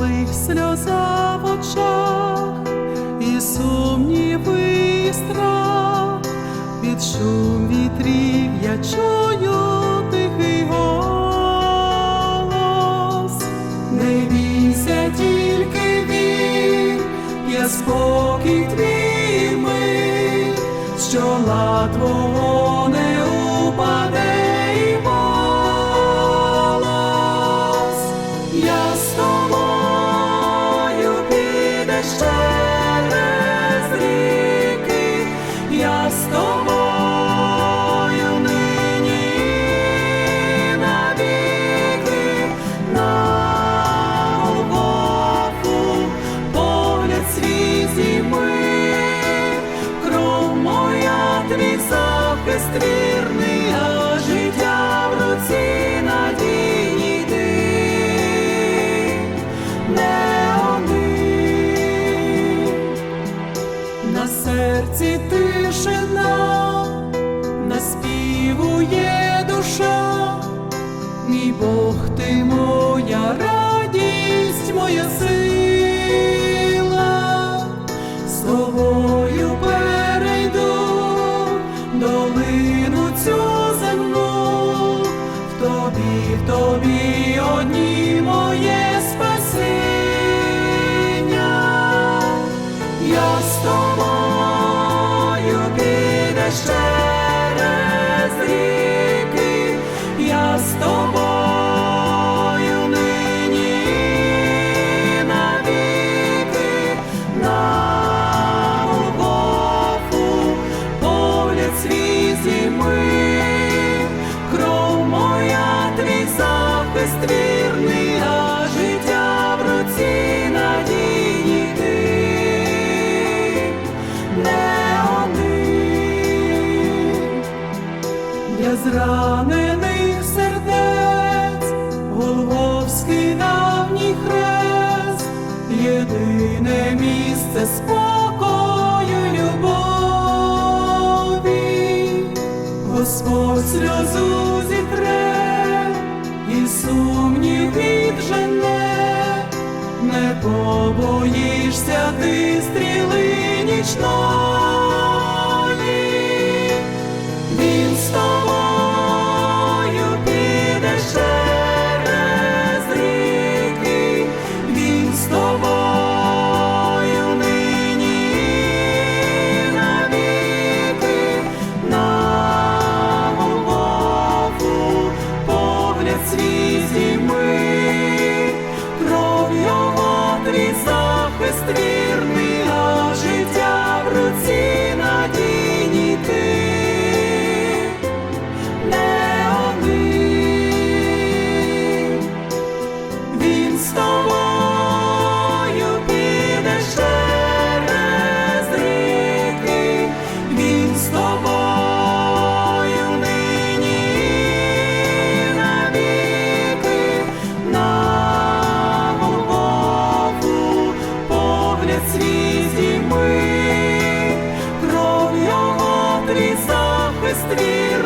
них сльоза в очах, і сумніви, і страх, під шум вітрів я чую голос. Не бійся тільки він, я спокій твій ми, що ла твого не упаде захист а життя в руці надійні ти Не один, На серці тишина, захист вірний, а життя в руці надійні. Не зранених сердець Голговський давній хрест, єдине місце спокою, любові, Господь сльозу побоїшся ти стріли нічної. Рождестві.